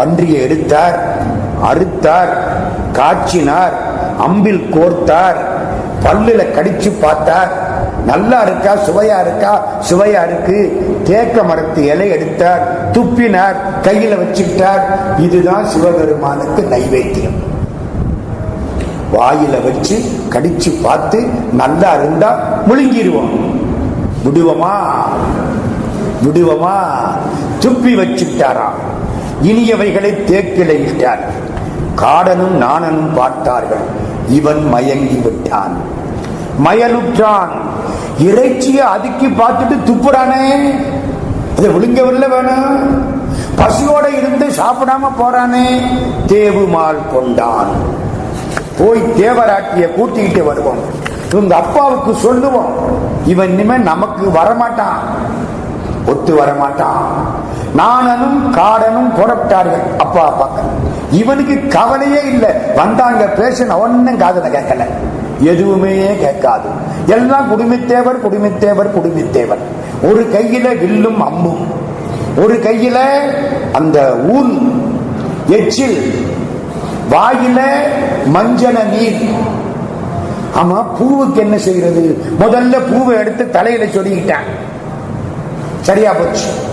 பன்றியை எடுத்தார் அறுத்தார் காய்ச்சினார் அம்பில் கோர்த்தார் பல்லுல கடிச்சு பார்த்தார். நல்லா இருக்கா? சுவையா இருக்கா? சுவையா இருக்கு. தேக்க மரத்து இலை எடுத்தார் துப்பினார் கையில வச்சுக்கிட்டார். இதுதான் சிவபெருமானுக்கு நைவேத்தியம். வாயில வச்சு கடிச்சு பார்த்து நல்லா இருந்தா முழுங்கிடுவோம் விடுவோமா? விடுவோமா? துப்பி வச்சுட்டாராம் இனியவைகளை தேக்கில இட்டார் காடனும் நாணனும் பார்த்தார்கள். இவன் மயங்கி விட்டான். மயலுற்றான். இறைச்சியை அதுக்கி பார்த்துட்டு துப்புறானே. அதை விழுங்கவில்லை வேணும். பசியோட இருந்து சாப்பிடாம போறானே. தேவுமால் கொண்டான். போய் தேவராட்டிய கூட்டிக்கிட்டு வருவோம். இவங்க அப்பாவுக்கு சொல்லுவோம். இவன் இனிமே நமக்கு வரமாட்டான். ஒத்து வரமாட்டான். நாணனும் காடனும் புறப்பட்டார்கள். அப்பா பார்க்க இவனுக்கு கவலையே இல்லை. வந்தாங்க பேசின ஒன்னும் காதல கேட்கல. எதுவுமே கேட்காது. எல்லாம் குடுமித்தேவர் குடுமித்தேவர் குடுமித்தேவர். ஒரு கையில வில்லும் அம்பும். ஒரு கையில அந்த ஊன். எச்சில். வாயில மஞ்சள நீர். ஆமா பூவுக்கு என்ன செய்யறது? முதல்ல பூவை எடுத்து தலையில சொருகிட்டான். சரியா போச்சு.